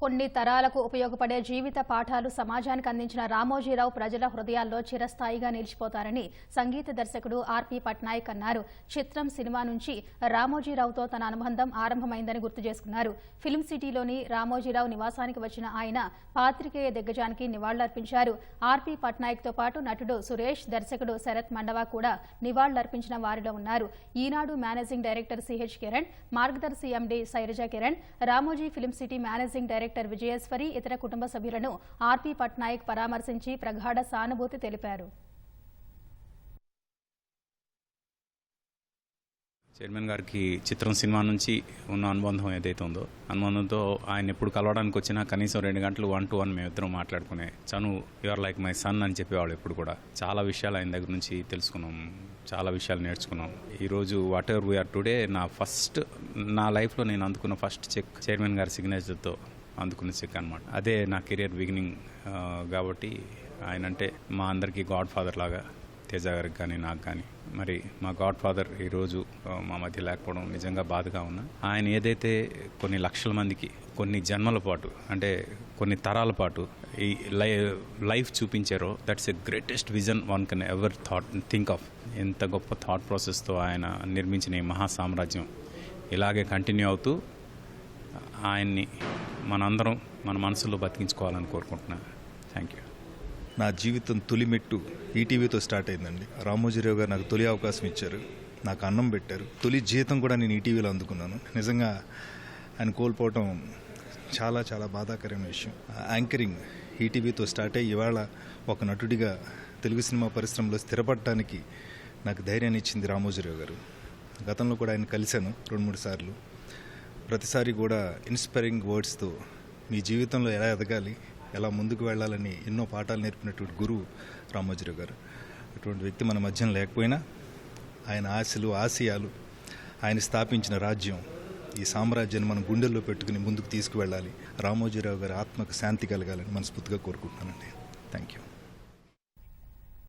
కొన్ని తరాలకు ఉపయోగపడే జీవిత పాఠాలు సమాజానికి అందించిన రామోజీరావు ప్రజల హృదయాల్లో చిరస్థాయిగా నిలిచిపోతారని సంగీత దర్శకుడు ఆర్పి పట్నాయక్ అన్నారు. చిత్రం సినిమా నుంచి రామోజీరావుతో తన అనుబంధం ఆరంభమైందని గుర్తు చేసుకున్నారు. ఫిల్మ్ సిటీలోని రామోజీరావు నివాసానికి వచ్చిన ఆయన పాత్రికేయ దిగ్గజానికి నివాళులర్పించారు. ఆర్పి పట్నాయక్తో పాటు నటుడు సురేష్ దర్శకుడు శరత్ మండవా కూడా నివాళులర్పించిన వారిలో ఉన్నారు. Eenadu managing director CH Kiran Margadarsi MD Sailaja Kiran Ramoji film city managing director Vijayeswari ఇతర కుటుంబ సభ్యులను ఆర్పి పట్నాయక్ పరామర్శించి ప్రగాఢ సానుభూతి తెలిపారు. చైర్మన్ గారికి చిత్రం సినిమా నుంచి ఉన్న అనుబంధం ఏదైతే ఉందో అనుబంధంతో ఆయన ఎప్పుడు కలవడానికి వచ్చినా కనీసం రెండు గంటలు వన్ టు వన్ మేమిద్దరం మాట్లాడుకునే చను యువర్ లైక్ మై సన్ అని చెప్పేవాళ్ళు ఎప్పుడు కూడా. చాలా విషయాలు ఆయన దగ్గర నుంచి తెలుసుకున్నాం చాలా విషయాలు నేర్చుకున్నాం. ఈరోజు వాట్ ఎవర్ వీఆర్ టుడే నా ఫస్ట్ నా లైఫ్లో నేను అందుకున్న ఫస్ట్ చెక్ చైర్మన్ గారి సిగ్నేచర్తో అందుకున్న చెక్ అనమాట అదే నా కెరియర్ బిగినింగ్ కాబట్టి ఆయన అంటే మా అందరికీ గాడ్ ఫాదర్ లాగా తేజ గారికి కానీ నాకు కానీ మరి మా గాడ్ ఫాదర్ ఈరోజు మా మధ్య లేకపోవడం నిజంగా బాధగా ఉన్నా. ఆయన ఏదైతే కొన్ని లక్షల మందికి కొన్ని జన్మల పాటు అంటే కొన్ని తరాల పాటు ఈ లై life చూపించారో that's a greatest vision one can ever thought think of ఎంత గొప్ప థాట్ ప్రాసెస్తో ఆయన నిర్మించిన ఈ మహా సామ్రాజ్యం ఇలాగే కంటిన్యూ అవుతూ ఆయన్ని మనందరం మన మనసులో బతికించుకోవాలని కోరుకుంటున్నాను థ్యాంక్ యూ నా జీవితం తొలిమెట్టు ఈటీవీతో స్టార్ట్ అయిందండి. రామోజీరావు గారు నాకు తొలి అవకాశం ఇచ్చారు. నాకు అన్నం పెట్టారు. తొలి జీతం కూడా నేను ఈటీవీలో అందుకున్నాను. నిజంగా ఆయన కోల్పోవటం చాలా చాలా బాధాకరమైన విషయం. యాంకరింగ్ ఈటీవీతో స్టార్ట్ అయ్యి ఇవాళ ఒక నటుడిగా తెలుగు సినిమా పరిశ్రమలో స్థిరపడటానికి నాకు ధైర్యాన్ని ఇచ్చింది రామోజీరావు గారు. గతంలో కూడా ఆయన కలిశాను రెండు మూడు సార్లు. ప్రతిసారి కూడా ఇన్స్పైరింగ్ వర్డ్స్తో మీ జీవితంలో ఎలా ఎదగాలి ఎలా ముందుకు వెళ్ళాలని ఎన్నో పాఠాలు నేర్పినటువంటి గురువు రామోజీరావు గారు. అటువంటి వ్యక్తి మన మధ్యన లేకపోయినా ఆయన ఆశలు ఆశయాలు ఆయన స్థాపించిన రాజ్యం ఈ సామ్రాజ్యాన్ని మనం గుండెల్లో పెట్టుకుని ముందుకు తీసుకువెళ్ళాలి. రామోజీరావు గారి ఆత్మకు శాంతి కలగాలని మనస్ఫూర్తిగా కోరుకుంటున్నానండి. Thank you